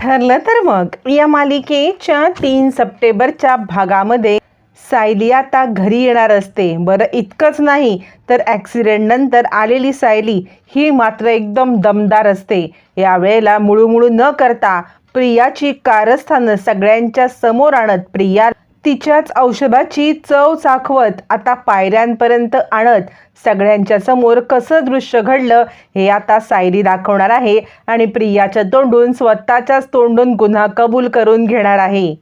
ठरलं तर मग. या मालिकेच्या तीन सप्टेंबरच्या भागामध्ये सायली आता घरी येणार असते. बरं इतकंच नाही तर ॲक्सिडेंट नंतर आलेली सायली ही मात्र एकदम दमदार असते. यावेळेला मुळूमुळू न करता प्रियाची कारस्थानं सगळ्यांच्या समोर आणत प्रिया तिच्याच औषधाची चव चाखवत आता पायऱ्यांपर्यंत आणत सगळ्यांच्या समोर कसं दृश्य घडलं हे आता सायरी दाखवणार आहे आणि प्रियाच्या तोंडून स्वतःच्याच तोंडून गुन्हा कबूल करून घेणार आहे.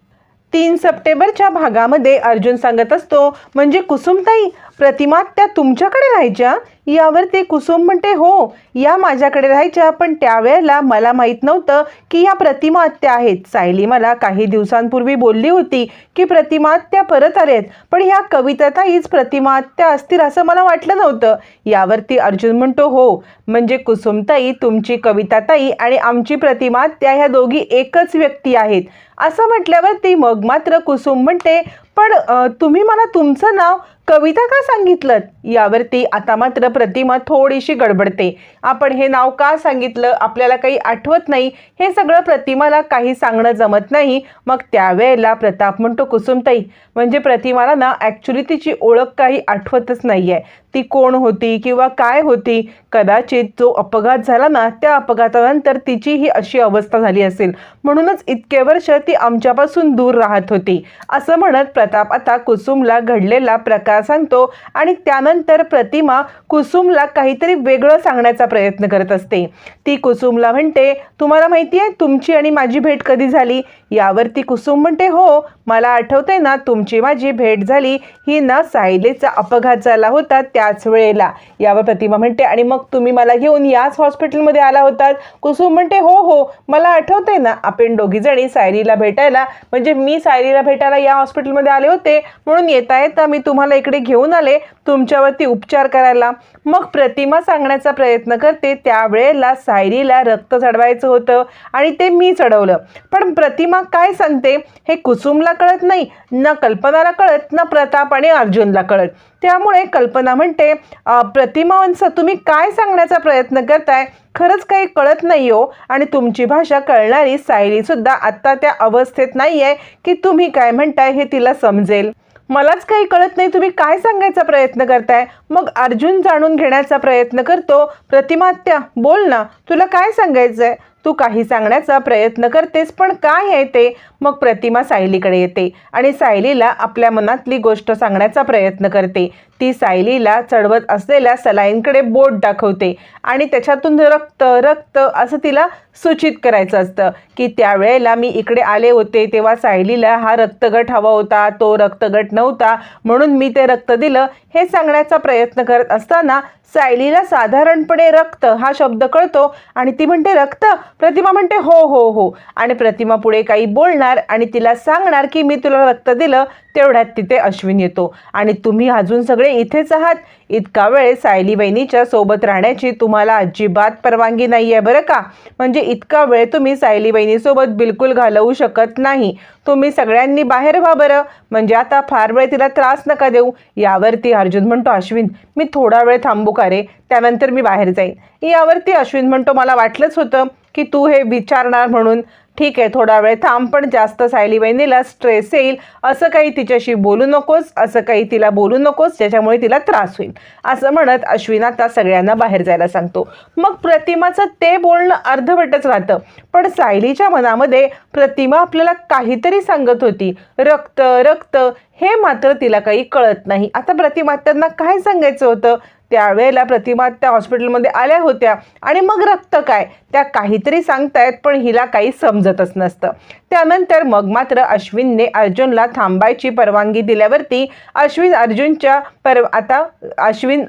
तीन सप्टेंबरच्या भागामध्ये अर्जुन सांगत असतो म्हणजे कुसुमताई प्रतिमा त्या तुमच्याकडे राहायच्या? यावर ते कुसुम म्हणते हो या माझ्याकडे राहायच्या पण त्यावेळेला मला माहीत नव्हतं की या प्रतिमा आत्या आहेत. सायली मला काही दिवसांपूर्वी बोलली होती की प्रतिमा आत्या परत आहेत पण ह्या कविताताईच प्रतिमा आत्या असतील असं मला वाटलं नव्हतं. यावरती अर्जुन म्हणतो हो म्हणजे कुसुमताई तुमची कविताताई आणि आमची प्रतिमा आत्या ह्या दोघी एकच व्यक्ती आहेत. असं म्हटल्यावर ती मग मात्र कुसुम म्हणते पण तुम्ही मला तुमचं नाव कविता का सांगितलं यावरती आता मात्र प्रतिमा थोडीशी गडबडते. आपण हे नाव का सांगितलं आपल्याला काही आठवत नाही. हे सगळं प्रतिमाला काही सांगणं जमत नाही. मग त्यावेळेला प्रताप म्हणतो कुसुमताई म्हणजे प्रतिमाला ना ॲक्च्युली तिची ओळख काही आठवतच नाही आहे ती कोण होती किंवा काय होती? कदाचित जो अपघात झाला ना त्या अपघातानंतर तिची ही अशी अवस्था झाली असेल. म्हणूनच इतके वर्ष ती आमच्यापासून दूर राहत होती. असं म्हणत प्रताप आता कुसुमला घडलेला प्रकार सांगतो आणि त्यानंतर प्रतिमा कुसुमला काहीतरी वेगळं सांगण्याचा प्रयत्न करत असते. ती कुसुमला म्हणते तुम्हाला माहिती आहे तुमची आणि माझी भेट कधी झाली? यावरती कुसुम म्हणते हो मला आठवतंय ना तुमची माझी भेट झाली. ही ना सायलेचा अपघात झाला होता त्याच वेळेला. यावर प्रतिमा म्हणते आणि मग तुम्ही मला घेऊन याच हॉस्पिटलमध्ये आला होतात? कुसुम म्हणते हो हो मला आठवतंय ना आपण दोघी जणी सायलीला भेटायला म्हणजे मी सायलीला भेटायला या हॉस्पिटलमध्ये आले होते. म्हणून येता येता मी तुम्हाला इकडे घेऊन आले तुमच्यावरती उपचार करायला. मग प्रतिमा सांगण्याचा प्रयत्न करते. त्यावेळेला सायरीला रक्त चढवायचं होतं आणि ते मी चढवलं. पण प्रतिमा काय सांगते? हे कुसुमला कळत नाही ना कल्पनाला कळत ना प्रताप आणि अर्जुनला कळत. त्यामुळे कल्पना म्हणते "अं, तुम्ही काय सांगण्याचा प्रयत्न करताय? खरंच काही कळत नाही हो. आणि तुमची भाषा कळणारी सायली सुद्धा आत्ता त्या अवस्थेत नाही आहे की तुम्ही काय म्हणताय हे तिला समजेल. मलाच काही कळत नाही तुम्ही काय सांगायचा प्रयत्न करताय? मग अर्जुन जाणून घेण्याचा प्रयत्न करतो प्रतिमात्या बोल ना तुला काय सांगायचं आहे तू काही सांगण्याचा प्रयत्न करतेस पण काय आहे ते? मग प्रतिमा सायलीकडे येते आणि सायलीला आपल्या मनातली गोष्ट सांगण्याचा प्रयत्न करते. ती सायलीला चढवत असलेल्या सलाईनकडे बोट दाखवते आणि त्याच्यातून रक्त रक्त असं तिला सूचित करायचं असतं की त्यावेळेला मी इकडे आले होते तेव्हा सायलीला हा रक्तगट हवा होता तो रक्तगट नव्हता म्हणून मी ते रक्त दिलं हे सांगण्याचा प्रयत्न करत असताना सायलीला साधारणपणे रक्त हा शब्द कळतो आणि ती म्हणते रक्त? प्रतिमा म्हणते हो हो हो. आणि प्रतिमा पुढे काही बोलणार आणि तिला सांगणार की मी तुला रक्त दिलं तेवढ्यात तिथे अश्विन येतो. आणि तुम्ही अजून सगळे इथेच आहात. इतका वेळ सायली वहिनीच्या सोबत राहण्याची तुम्हाला अजिबात परवानगी नाही आहे बरं का? म्हणजे इतका वेळ तुम्ही सायली वहिनीसोबत बिलकुल घालवू शकत नाही. तुम्ही सगळ्यांनी बाहेर व्हा बरं. म्हणजे आता फार वेळ तिला त्रास नका देऊ. यावरती अर्जुन म्हणतो अश्विन मी थोडा वेळ थांबू का रे? त्यानंतर मी बाहेर जाईन. यावरती अश्विन म्हणतो मला वाटलंच होतं की तू हे विचारणार म्हणून. ठीक आहे थोडा वेळ थांब पण जास्त सायली बहिणीला स्ट्रेस येईल. असं काही तिच्याशी बोलू नकोस असं काही तिला बोलू नकोस ज्याच्यामुळे तिला त्रास होईल. असं म्हणत अश्विन आता सगळ्यांना बाहेर जायला सांगतो. मग प्रतिमाचं ते बोलणं अर्धवटच राहतं. पण सायलीच्या मनामध्ये प्रतिमा आपल्याला काहीतरी सांगत होती. रक्त रक्त हे मात्र तिला काही कळत नाही. आता प्रतिमा त्यांना काय सांगायचं होतं? त्यावेळेला प्रतिमा त्या हॉस्पिटलमध्ये आल्या होत्या. आणि मग रक्त काय? त्या काहीतरी सांगतायत पण हिला काही समजतच नसतं. त्यानंतर मग मात्र अश्विनने अर्जुनला थांबायची परवानगी दिल्यावरती अश्विन अर्जुनच्या पर आता अश्विन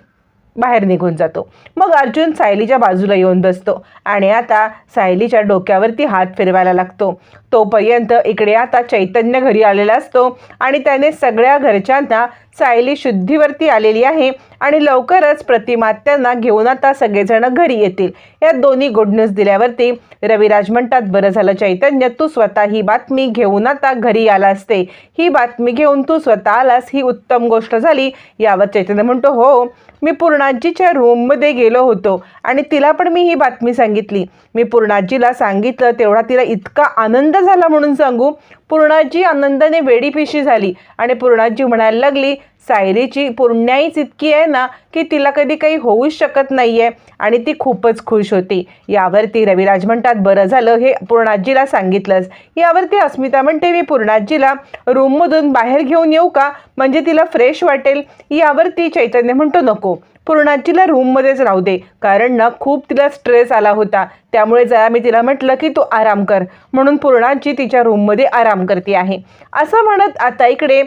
बाहेर निघून जातो. मग अर्जुन सायलीच्या बाजूला येऊन बसतो आणि आता सायलीच्या डोक्यावरती हात फिरवायला लागतो. तोपर्यंत इकडे आता चैतन्य घरी आलेला असतो आणि त्याने सगळ्या घरच्यांना सायली शुद्धीवरती आलेली आहे आणि लवकरच प्रतिमा त्यांना घेऊन आता सगळेजण घरी येतील. या दोन्ही गुड न्यूज दिल्यावरती रविराज म्हणतात बरं झालं चैतन्य तू स्वतः ही बातमी घेऊन आता घरी आला असते. ही बातमी घेऊन तू स्वतः आलास ही उत्तम गोष्ट झाली. यावर चैतन्य म्हणतो हो मी पूर्णाजीच्या रूममध्ये गेलो होतो आणि तिला पण मी ही बातमी सांगितली. मी पूर्णाजीला सांगितलं तेवढा तिला इतका आनंद झाला म्हणून सांगू. पूर्णाजी आनंदाने वेडीपिशी झाली आणि पूर्णाजी म्हणायला लागली सायरीची पुण्याईच इतकी आहे ना की तिला कधी काही होऊच शकत नाही आहे आणि ती खूपच खुश होती. यावरती रविराज म्हणतात बरं झालं हे पूर्णाजीला सांगितलंच यावरती अस्मिता म्हणते मी पूर्णाजीला रूममधून बाहेर घेऊन येऊ का? म्हणजे तिला फ्रेश वाटेल. यावरती चैतन्य म्हणतो नको. पूर्णाजीला रूममध्येच राहू दे. कारण ना खूप तिला स्ट्रेस आला होता. त्यामुळे जरा मी तिला म्हटलं की तू आराम कर. म्हणून पूर्णाजी तिच्या रूममध्ये आराम करते आहे. असं म्हणत आता इकडे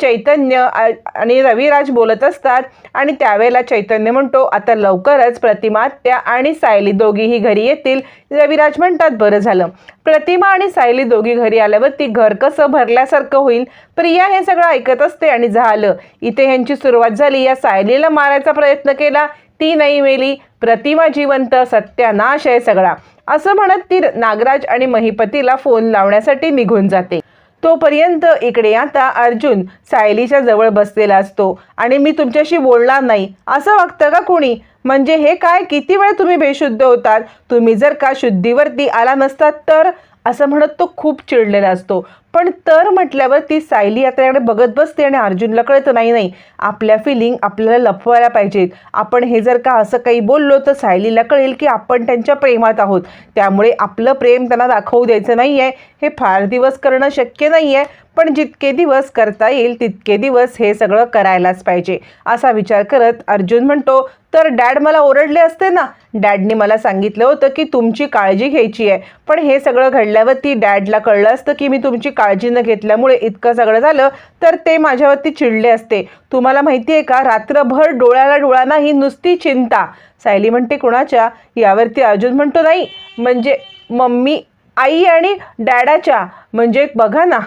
चैतन्य आणि रविराज बोलत असतात. आणि त्यावेळेला चैतन्य म्हणतो आता लवकरच प्रतिमा त्या आणि सायली दोघीही घरी येतील. रविराज म्हणतात बरं झालं. प्रतिमा आणि सायली दोघी घरी आल्यावर ती घर कसं भरल्यासारखं होईल? प्रिया हे सगळं ऐकत असते आणि झालं. इथे ह्यांची सुरुवात झाली. या सायलीला मारायचा प्रयत्न केला. ती नाही मेली प्रतिमा जिवंत सत्यानाश आहे सगळा. असं म्हणत ती नागराज आणि महिपतीला फोन लावण्यासाठी निघून जाते. तोपर्यंत इकडे आता अर्जुन सायलीच्या जवळ बसलेला असतो आणि मी तुमच्याशी बोलणार नाही असं वागतं का कोणी? म्हणजे हे काय? किती वेळ तुम्ही बेशुद्ध होतात? तुम्ही जर का शुद्धीवरती आला नसतात तर? असं म्हणत तो खूप चिडलेला असतो. पण तर म्हटल्यावर ती सायली आता याकडे बघत बसते आणि अर्जुनला कळतं नाही नाही आपल्या फिलिंग आपल्याला लपवायला पाहिजेत. आपण हे जर का असं काही बोललो तर सायलीला कळेल की आपण त्यांच्या प्रेमात आहोत. त्यामुळे आपलं प्रेम त्यांना दाखवू द्यायचं नाही आहे हे फार दिवस करणं शक्य नाही आहे पण जितके दिवस करता येईल तितके दिवस हे सगळं करायलाच पाहिजे. असा विचार करत अर्जुन म्हणतो तर डॅड मला ओरडले असते ना. डॅडनी मला सांगितलं होतं की तुमची काळजी घ्यायची आहे. पण हे सगळं घडल्यावरती डॅडला कळलं असतं की मी तुमची काळजी न घेतल्यामुळे इतकं सगळं झालं तर ते माझ्यावरती चिडले असते. तुम्हाला माहिती आहे का? रात्रभर डोळ्याला डोळा नाही नुसती चिंता. सायली म्हणते कुणाच्या? यावरती अर्जुन म्हणतो नाही. म्हणजे मम्मी आई आणि डॅडाच्या. म्हणजे बघा ना.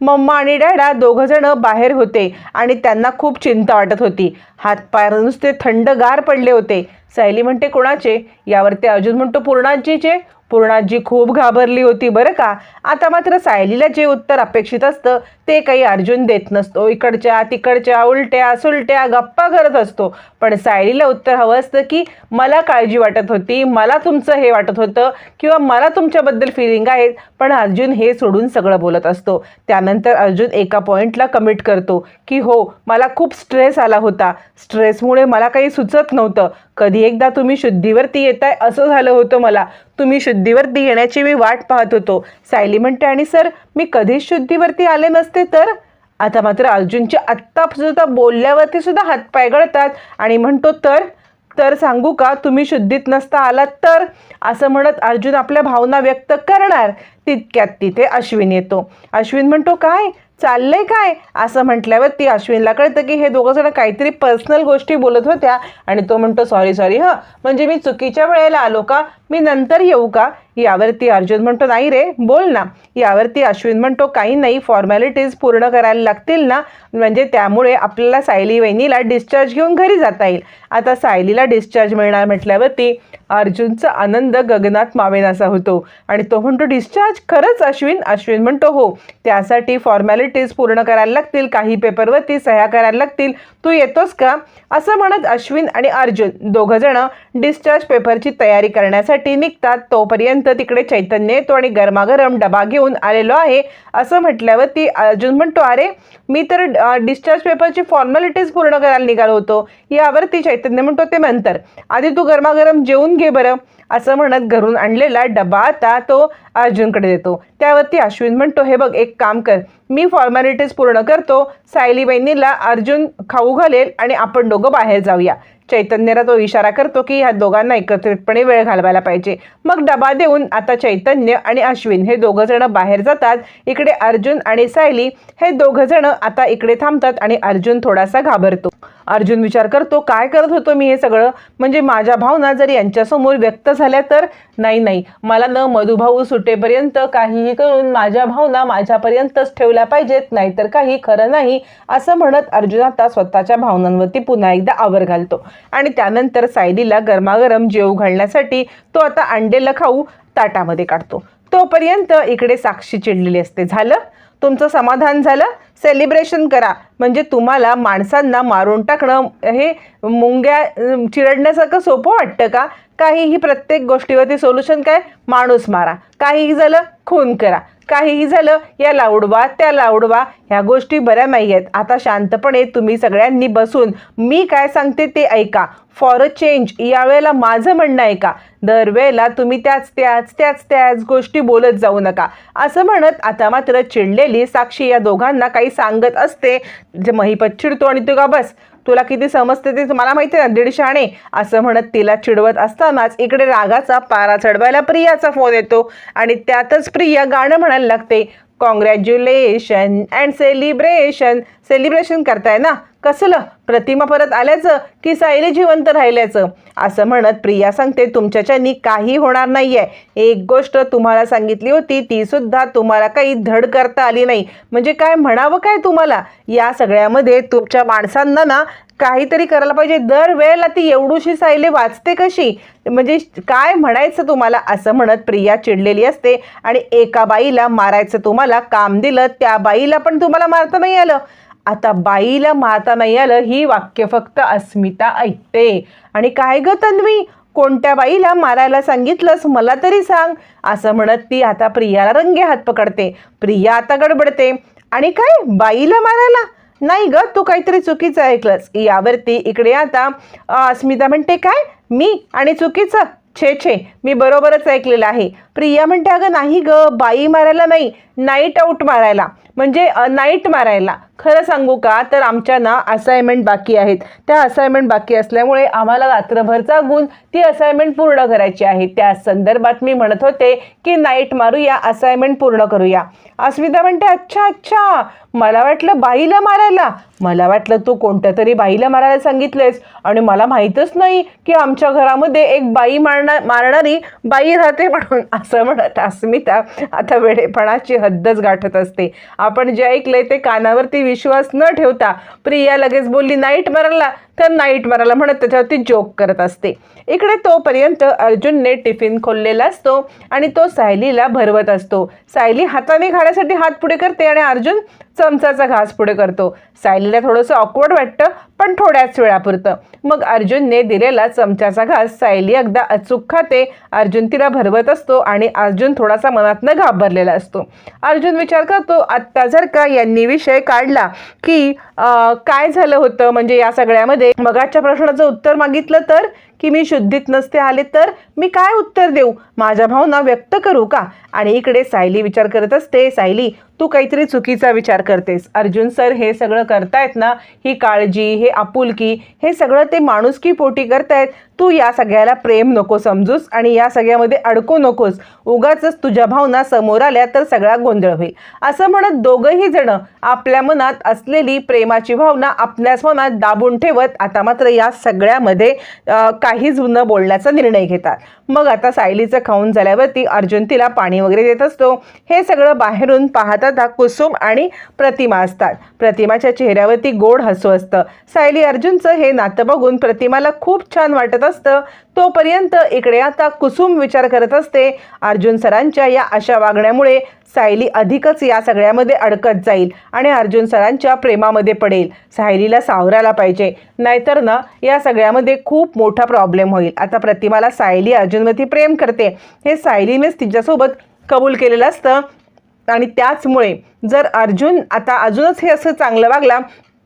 मम्मा आणि डॅडा दोघंजणं बाहेर होते आणि त्यांना खूप चिंता वाटत होती. हातपाय नुसते थंडगार पडले होते. सायली म्हणते कोणाचे? यावरती अजून म्हणतो पूर्णाजीचे. पूर्णाजी खूप घाबरली होती बरं का. आता मात्र सायलीला जे उत्तर अपेक्षित असतं ते काही अर्जुन देत नसतो. इकडच्या तिकडच्या उलट्या सुलट्या गप्पा करत असतो. पण सायलीला उत्तर हवं असतं की मला काळजी वाटत होती मला तुमचं हे वाटत होतं किंवा मला तुमच्याबद्दल फिलिंग आहेत पण अर्जुन हे सोडून सगळं बोलत असतो. त्यानंतर अर्जुन एका पॉईंटला कमिट करतो की हो मला खूप स्ट्रेस आला होता. स्ट्रेसमुळे मला काही सुचत नव्हतं. कधी एकदा तुम्ही शुद्धीवरती येताय असं झालं होतं मला. तुम्ही शुद्धीवरती येण्याची मी वाट पाहत होतो. सायली म्हणते आणि सर मी कधीच शुद्धीवरती आले नसते तर? आता मात्र अर्जुनच्या आत्ता सुद्धा बोलल्यावरती सुद्धा हातपाय गळतात आणि म्हणतो तर? तर सांगू का तुम्ही शुद्धीत नसता आलात तर? असं म्हणत अर्जुन आपल्या भावना व्यक्त करणार. तितक्यात तिथे अश्विन येतो. अश्विन म्हणतो काय? चाललंय काय? असं म्हटल्यावर ती अश्विनला कळतं की हे दोघं जण काहीतरी पर्सनल गोष्टी बोलत होत्या आणि तो म्हणतो सॉरी सॉरी हं. म्हणजे मी चुकीच्या वेळेला आलो का? मी नंतर येऊ का? यावरती अर्जुन म्हणतो नाही रे बोल ना. यावरती अश्विन म्हणतो काही नाही फॉर्मॅलिटीज पूर्ण करायला लागतील ना. म्हणजे त्यामुळे आपल्याला सायली वहिनीला डिस्चार्ज घेऊन घरी जाता येईल. आता सायलीला डिस्चार्ज मिळणार म्हटल्यावरती अर्जुनचा आनंद गगनात मावेनासा होतो. आणि तो म्हणतो डिस्चार्ज खरंच अश्विन? अश्विन म्हणतो हो. त्यासाठी फॉर्मॅलिटी फॉर्मॅलिटीज पूर्ण करायला लागतील काही पेपरवरती सह्या करायला लागतील. तू येतोस का? असं म्हणत अश्विन आणि अर्जुन दोघंजणं डिस्चार्ज पेपरची तयारी करण्यासाठी निघतात. तोपर्यंत तिकडे चैतन्य येतो आणि गरमागरम डबा घेऊन आलेलो आहे. असं म्हटल्यावर ती अर्जुन म्हणतो अरे मी तर डिस्चार्ज पेपरची फॉर्मॅलिटीज पूर्ण करायला निघालो होतो. यावरती चैतन्य म्हणतो ते नंतर. आधी तू गरमागरम जेवून घे बरं. असं म्हणत घरून आणलेला डबा आता तो अर्जुनकडे देतो. त्यावरती अश्विन म्हणतो हे बघ एक काम कर. मी फॉर्मॅलिटीज पूर्ण करतो. सायली बहिणीला अर्जुन खाऊ घालेल आणि आपण दोघं बाहेर जाऊया. चैतन्यला तो इशारा करतो की ह्या दोघांना एकत्रितपणे वेळ घालवायला पाहिजे. मग डबा देऊन आता चैतन्य आणि अश्विन हे दोघं जण बाहेर जातात. इकडे अर्जुन आणि सायली हे दोघं जण आता इकडे थांबतात आणि अर्जुन थोडासा घाबरतो. अर्जुन विचार करतो काय करत होतो मी हे सगळं? म्हणजे माझ्या भावना जर यांच्यासमोर व्यक्त झाल्या तर नाही नाही मला न मधुभाऊ सुटेपर्यंत काहीही करून माझ्या भावना माझ्यापर्यंतच ठेवल्या पाहिजेत नाहीतर काही खरं नाही असं म्हणत अर्जुन आता स्वतःच्या भावनांवरती पुन्हा एकदा आवर घालतो. आणि त्यानंतर सायलीला गरमागरम जेव घालण्यासाठी तो आता अंडेला खाऊ ताटामध्ये काढतो. तोपर्यंत इकडे साक्षी चिडलेली असते. झालं? तुमचं समाधान झालं? सेलिब्रेशन करा. म्हणजे तुम्हाला माणसांना मारून टाकणं हे मुंग्या चिरडण्यासारखं सोपं वाटतं का? काहीही प्रत्येक गोष्टीवरती सोल्युशन काय? माणूस मारा. काहीही झालं खून करा. काहीही झालं याला उडवा त्याला उडवा ह्या गोष्टी बऱ्या नाही आहेत आता शांतपणे तुम्ही सगळ्यांनी बसून मी काय सांगते ते ऐका. फॉर अ चेंज यावेळेला माझं म्हणणं ऐका दरवेळेला तुम्ही त्याच त्याच त्याच त्याच गोष्टी बोलत जाऊ नका. असं म्हणत आता मात्र चिडलेली साक्षी या दोघांना काही सांगत असते. जे महिपत चिडतो आणि तो का बस? तुला किती समजते ते तुम्हाला माहिती आहे ना दीडशे आणे. असं म्हणत तिला चिडवत असतानाच इकडे रागाचा पारा चढवायला प्रियाचा फोन येतो. आणि त्यातच प्रिया गाणं म्हणायला लागते कॉंग्रॅच्युलेशन अँड सेलिब्रेशन सेलिब्रेशन करताय ना? कसलं? प्रतिमा परत आल्याचं की सायली जिवंत राहिल्याचं? असं म्हणत प्रिया सांगते तुमच्याच्यानी काही होणार नाहीये. एक गोष्ट तुम्हाला सांगितली होती ती सुद्धा तुम्हाला काही धड करता आली नाही. म्हणजे काय म्हणावं काय तुम्हाला? या सगळ्यामध्ये तुमच्या माणसांना ना काहीतरी करायला पाहिजे. दरवेळेला ती एवढूशी सायली वाचते कशी? म्हणजे काय म्हणायचं तुम्हाला? असं म्हणत प्रिया चिडलेली असते आणि एका बाईला मारायचं तुम्हाला काम दिलं त्या बाईला पण तुम्हाला मारता नाही आलं. आता बाईला मारता नाही आलं ही वाक्य फक्त अस्मिता ऐकते. आणि काय ग तन्वी? कोणत्या बाईला मारायला सांगितलंस मला तरी सांग. असं म्हणत ती आता प्रियाला रंगे हात पकडते. प्रिया आता गडबडते. आणि काय? बाईला मारायला? नाही ग तू काहीतरी चुकीचं ऐकलंस. यावरती इकडे आता अस्मिता म्हणते काय? मी आणि चुकीचं? छे छे मी बरोबरच ऐकलेलं आहे. प्रिया म्हणते अगं नाही ग बाई मारायला नाही. नाईट आऊट मारायला. म्हणजे नाईट मारायला. खरं सांगू का? तर आमच्या ना असाइनमेंट बाकी आहेत. त्या असाइनमेंट बाकी असल्यामुळे आम्हाला रात्रभर गुण ती असाइनमेंट पूर्ण करायची आहे. त्या संदर्भात मी म्हणत होते की नाईट मारूया असाइनमेंट पूर्ण करूया. अस्मिता म्हणते अच्छा अच्छा. मला वाटलं बाईला मारायला. मला वाटलं तू कोणत्या तरी बाईला मारायला सांगितलेस आणि मला माहीतच नाही की आमच्या घरामध्ये एक बाई मारणार मारणारी बाई राहते म्हणून. असं म्हणत अस्मिता आता वेडेपणाची हद्दच गाठत असते. आपण जे ऐकलंय ते कानावरती विश्वास न ठेवता प्रिया लगेच बोलली नाईट मरला. तर नाईट मारायला म्हणत त्याच्यावरती जोक करत असते. इकडे तोपर्यंत अर्जुनने टिफिन खोललेला असतो आणि तो सायलीला भरवत असतो. सायली हाताने खाण्यासाठी हात पुढे करते आणि अर्जुन चमचाचा घास पुढे करतो. सायलीला थोडंसं ऑकवर्ड वाटतं पण थोड्याच वेळापुरतं. मग अर्जुनने दिलेला चमच्याचा घास सायली अगदा अचूक खाते. अर्जुन तिला भरवत असतो आणि अर्जुन थोडासा मनातनं घाबरलेला असतो. अर्जुन विचार करतो आत्ता जर का यांनी विषय काढला की काय झालं होतं? म्हणजे या सगळ्यामध्ये मगाच्या प्रश्नाचं उत्तर मागितलं तर की मी शुद्धीत नसते आले तर मी काय उत्तर देऊ? माझ्या भावना व्यक्त करू का? आणि इकडे सायली विचार करत असते सायली तू काहीतरी चुकीचा विचार करतेस. अर्जुन सर हे सगळं करतायत ना? ही काळजी हे आपुलकी हे सगळं ते माणुसकी पोटी करतायत. तू या सगळ्याला प्रेम नको समजूस आणि या सगळ्यामध्ये अडकू नकोस. उगाच तुझ्या भावना समोर आल्या तर सगळा गोंधळ होईल. असं म्हणत दोघंही जण आपल्या मनात असलेली प्रेमाची भावना आपल्याच मनात दाबून ठेवत आता मात्र या सगळ्यामध्ये काहीच न बोलण्याचा निर्णय घेतात. मग आता सायलीचं खाऊन झाल्यावरती अर्जुन तिला पाणी वगैरे देत असतो. हे सगळं बाहेरून पाहतात हा कुसुम आणि प्रतिमा असतात. प्रतिमाच्या चेहऱ्यावरती गोड हसू असतं. सायली अर्जुनचं हे नातं बघून प्रतिमाला खूप छान वाटत असतं. तोपर्यंत इकडे आता कुसुम विचार करत असते. अर्जुन सरांच्या या अशा वागण्यामुळे सायली अधिकच या सगळ्यामध्ये अडकत जाईल आणि अर्जुन सरांच्या प्रेमामध्ये पडेल. सायलीला सावरायला पाहिजे. नाहीतर ना या सगळ्यामध्ये खूप मोठा प्रॉब्लेम होईल. आता प्रतिमाला सायली अर्जुनवरती प्रेम करते. हे सायलीनेच तिच्यासोबत कबूल केलेलं असतं. आणि त्याचमुळे जर अर्जुन आता अजूनच हे असं चांगलं वागला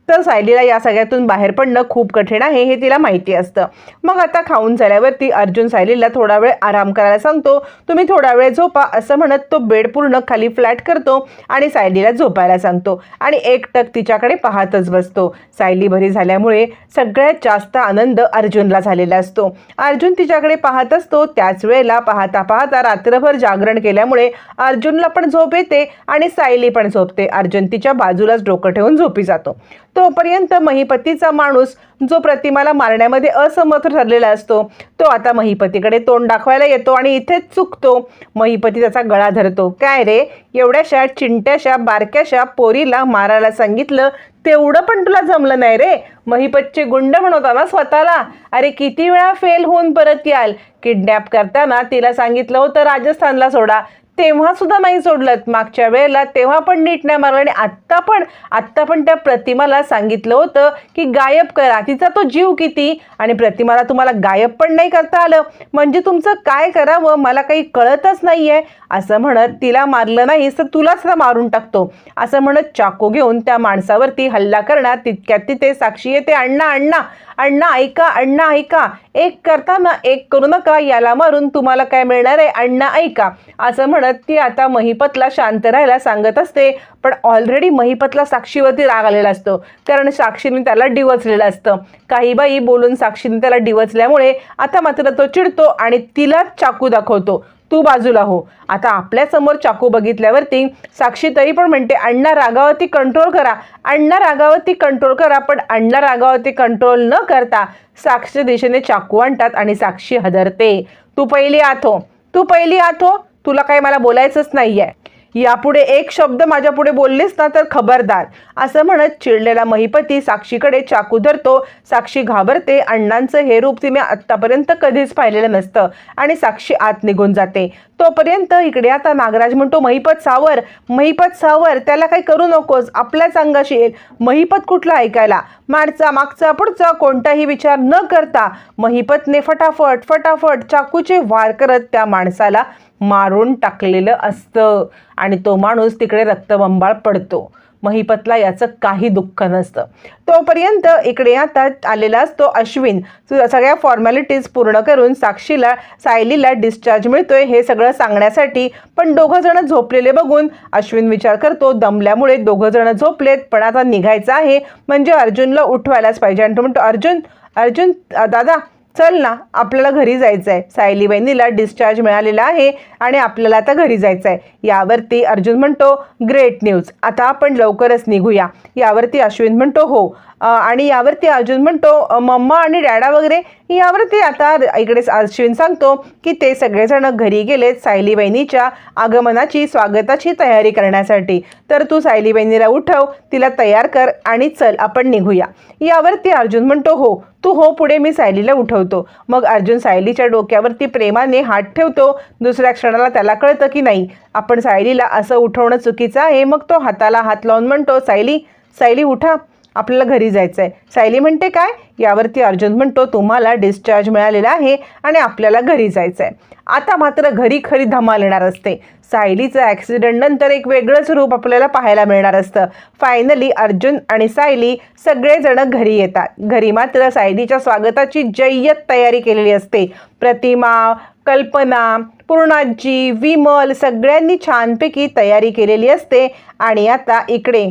तर सायलीला या सगळ्यातून बाहेर पडणं खूप कठीण आहे हे तिला माहिती असतं. मग आता खाऊन झाल्यावरती अर्जुन सायलीला थोडा वेळ आराम करायला सांगतो तुम्ही थोडा वेळ झोपा असं म्हणत तो बेड पूर्ण खाली फ्लॅट करतो आणि सायलीला झोपायला सांगतो आणि एकटक तिच्याकडे पाहतच बसतो. सायली बरी झाल्यामुळे सगळ्यात जास्त आनंद अर्जुनला झालेला असतो. अर्जुन तिच्याकडे पाहत असतो त्याच वेळेला पाहता पाहता रात्रभर जागरण केल्यामुळे अर्जुनला पण झोप येते आणि सायली पण झोपते. अर्जुन तिच्या बाजूलाच डोकं ठेवून झोपी जातो. तोपर्यंत महिपतीचा माणूस जो प्रतिमाला मारण्यामध्ये असमर्थ ठरलेला असतो तो आता महिपतीकडे तोंड दाखवायला येतो आणि इथेच चुकतो. महिपती त्याचा गळा धरतो. काय रे? एवढ्याशा चिंट्याशा बारक्याशा पोरीला मारायला सांगितलं? तेवढं पण तुला जमलं नाही रे? महिपतचे गुंड म्हणता ना स्वतःला? अरे किती वेळा फेल होऊन परत याल? किडनॅप करताना तिला सांगितलं होतं राजस्थानला सोडा. तेव्हा सुद्धा नाही सोडलं मागच्या वेळेला. तेव्हा पण नीट नाही मारलं आणि आत्ता पण आत्ता पण त्या प्रतिमाला सांगितलं होतं की गायब करा. तिचा तो जीव किती आणि प्रतिमाला तुम्हाला गायब पण नाही करता आलं. म्हणजे तुमचं काय करावं? मला काही कळतच नाही आहे असं म्हणत तिला मारलं नाही तर तुलाच मारून टाकतो. असं म्हणत चाकू घेऊन त्या माणसावरती हल्ला करणार. तितक्यात तिथे साक्षी येते अण्णा अण्णा अण्णा ऐका अण्णा ऐका. एक करताना एक करू नका. याला मारून तुम्हाला काय मिळणार आहे? अण्णा ऐका. असं म्हणत ती आता महिपतला शांत राहायला सांगत असते पण ऑलरेडी महिपतला साक्षीवरती राग आलेला असतो. कारण साक्षीने त्याला डिवचलेलं असतं. काही बाई बोलून साक्षीने त्याला डिवचल्यामुळे आता मात्र तो चिडतो आणि तिला चाकू दाखवतो. तू बाजूला हो. आता आपल्यासमोर चाकू बघितल्यावरती साक्षी तरी पण म्हणते अण्णा रागावरती कंट्रोल करा. अण्णा रागावरती कंट्रोल करा पण अण्णा रागावरती कंट्रोल न करता साक्षी दिशेने चाकू आणतात आणि साक्षी हदरते. तू पहिली आथो हो. तू पहिली आथो तुला काही मला बोलायचंच नाही आहे यापुढे एक शब्द माझ्यापुढे बोललीस ना तर खबरदार. असं म्हणत चिडलेला महिपती साक्षीकडे चाकू धरतो. साक्षी घाबरते. अण्णांचं हे रूप तिने आत्तापर्यंत कधीच पाहिलेलं नसतं. आणि साक्षी आत निघून जाते. तोपर्यंत इकडे आता नागराज म्हणतो महिपत सावर महिपत सावर त्याला काही करू नकोस. आपल्याच अंगाशी येईल. महिपत कुठला ऐकायला? मागचा मागचा पुढचा कोणताही विचार न करता. महिपतने फटाफट फटाफट चाकूचे वार करत त्या माणसाला मारून टाकलेलं असतं. आणि तो माणूस तिकडे रक्तबंबाळ पडतो. महिपतला याचं काही दुःख नसतं. तोपर्यंत इकडे आता आलेला असतो अश्विन. सगळ्या फॉर्मॅलिटीज पूर्ण करून साक्षीला सायलीला डिस्चार्ज मिळतोय हे सगळं सांगण्यासाठी. पण दोघं जण झोपलेले बघून अश्विन विचार करतो दमल्यामुळे दोघं जण झोपलेत पण आता निघायचं आहे. म्हणजे अर्जुनला उठवायलाच पाहिजे. आणि तो म्हणतो अर्जुन अर्जुन दादा चल ना आपल्याला घरी जायचं आहे सायली बहिणीला डिस्चार्ज मिळालेला आहे आणि आपल्याला आता घरी जायचं आहे यावरती अर्जुन म्हणतो ग्रेट न्यूज आता आपण लवकरच निघूया. यावरती अश्विन म्हणतो हो. आणि यावरती अर्जुन म्हणतो मम्मा आणि डॅडा वगैरे यावरती आता इकडे अश्विन सांगतो की ते सगळेजण घरी गेलेत सायली बहिणीच्या आगमनाची स्वागताची तयारी करण्यासाठी. तर तू सायली बहिणीला उठव तिला तयार कर आणि चल आपण निघूया. यावरती अर्जुन म्हणतो हो तू हो पुढे मी सायलीला उठवतो. मग अर्जुन सायलीच्या डोक्यावरती प्रेमाने हात ठेवतो. दुसऱ्या क्षणाला त्याला कळतं की नाही आपण सायलीला असं उठवणं चुकीचं आहे. मग तो हाताला हात लावून म्हणतो सायली सायली उठा. आपल्याला घरी जायचं आहे सायली म्हणते काय? यावरती अर्जुन म्हणतो तुम्हाला डिस्चार्ज मिळालेला आहे आणि आपल्याला घरी जायचं आहे आता मात्र घरी खरी धमाल येणार असते. सायलीचं ॲक्सिडेंट नंतर एक वेगळंच रूप आपल्याला पाहायला मिळणार असतं. फायनली अर्जुन आणि सायली सगळेजण घरी येतात. घरी मात्र सायलीच्या स्वागताची जय्यत तयारी केलेली असते. प्रतिमा कल्पना पूर्णाजी विमल सगळ्यांनी छानपैकी तयारी केलेली असते. आणि आता इकडे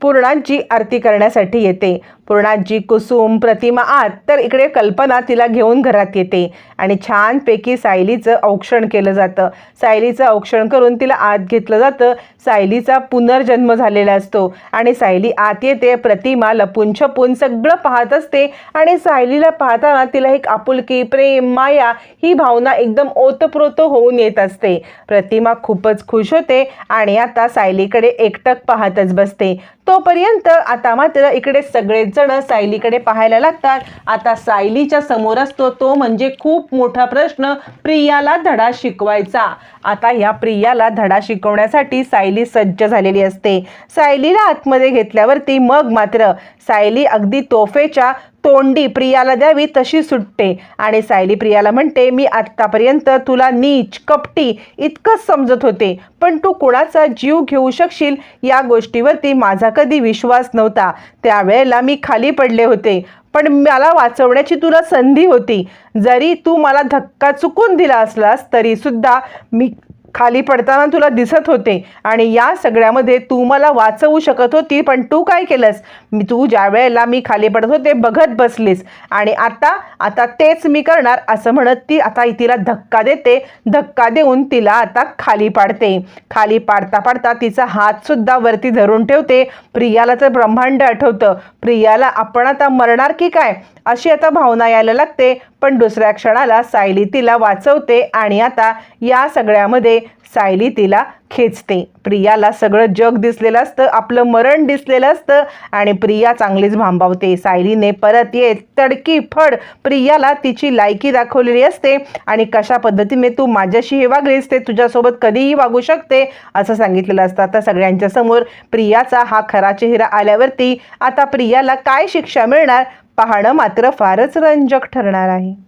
पूर्णांची आरती करण्यासाठी येते. पूर्णाजी कुसुम प्रतिमा आत. तर इकडे कल्पना तिला घेऊन घरात येते. आणि छानपैकी सायलीचं औक्षण केलं जातं. सायलीचं औक्षण करून तिला आत घेतलं जातं. सायलीचा पुनर्जन्म झालेला असतो. आणि सायली आत येते. प्रतिमा लपून छपून सगळं पाहत असते. आणि सायलीला पाहताना तिला एक आपुलकी प्रेम माया ही भावना एकदम ओतप्रोत होऊन येत असते. प्रतिमा खूपच खुश होते आणि आता सायलीकडे एकटक पाहतच बसते. तोपर्यंत आता मात्र इकडे सगळेच जण सायलीकडे पाहायला लागतात. आता सायलीच्या समोर असतो तो म्हणजे खूप मोठा प्रश्न प्रियाला धडा शिकवायचा. आता या प्रियाला धडा शिकवण्यासाठी सायली सज्ज झालेली असते. सायलीला आतमध्ये घेतल्यावरती मग मात्र सायली अगदी तोफेच्या तोंडी प्रियाला द्यावी तशी सुटते. आणि सायली प्रियाला म्हणते मी आत्तापर्यंत तुला नीच कपटी इतकंच समजत होते पण तू कुणाचा जीव घेऊ शकशील या गोष्टीवरती माझा कधी विश्वास नव्हता. त्यावेळेला मी खाली पडले होते पण मला वाचवण्याची तुला संधी होती. जरी तू मला धक्का चुकून दिला असलास तरीसुद्धा मी खाली पडताना तुला दिसत होते. आणि या सगळ्यामध्ये तू मला वाचवू शकत होती पण तू काय केलंस? मी तू ज्या वेळेला मी खाली पडत होते बघत बसलीस. आणि आता आता तेच मी करणार असं म्हणत ती आता तिला धक्का देते. धक्का देऊन तिला आता खाली पाडते. खाली पाडता पाडता तिचा हातसुद्धा वरती धरून ठेवते. प्रियाला तर ब्रह्मांड आठवतं. प्रियाला आपण आता मरणार की काय? अशी आता भावना यायला लागते. पण दुसऱ्या क्षणाला सायली तिला वाचवते आणि आता या सगळ्यामध्ये सायली तिला खेचते. प्रियाला सगळं जग दिसलेलं असतं आपलं मरण दिसलेलं असतं आणि प्रिया चांगलीच भांबावते. सायलीने परत येत तडकी फड. प्रियाला तिची लायकी दाखवलेली असते आणि कशा पद्धतीने तू माझ्याशी हे वागलीस ते तुझ्यासोबत कधीही वागू शकते असं सांगितलेलं असतं. आता सगळ्यांच्या समोर प्रियाचा हा खरा चेहरा आल्यावरती आता प्रियाला काय शिक्षा मिळणार? पाहणं मात्र फारच रंजक ठरणार आहे.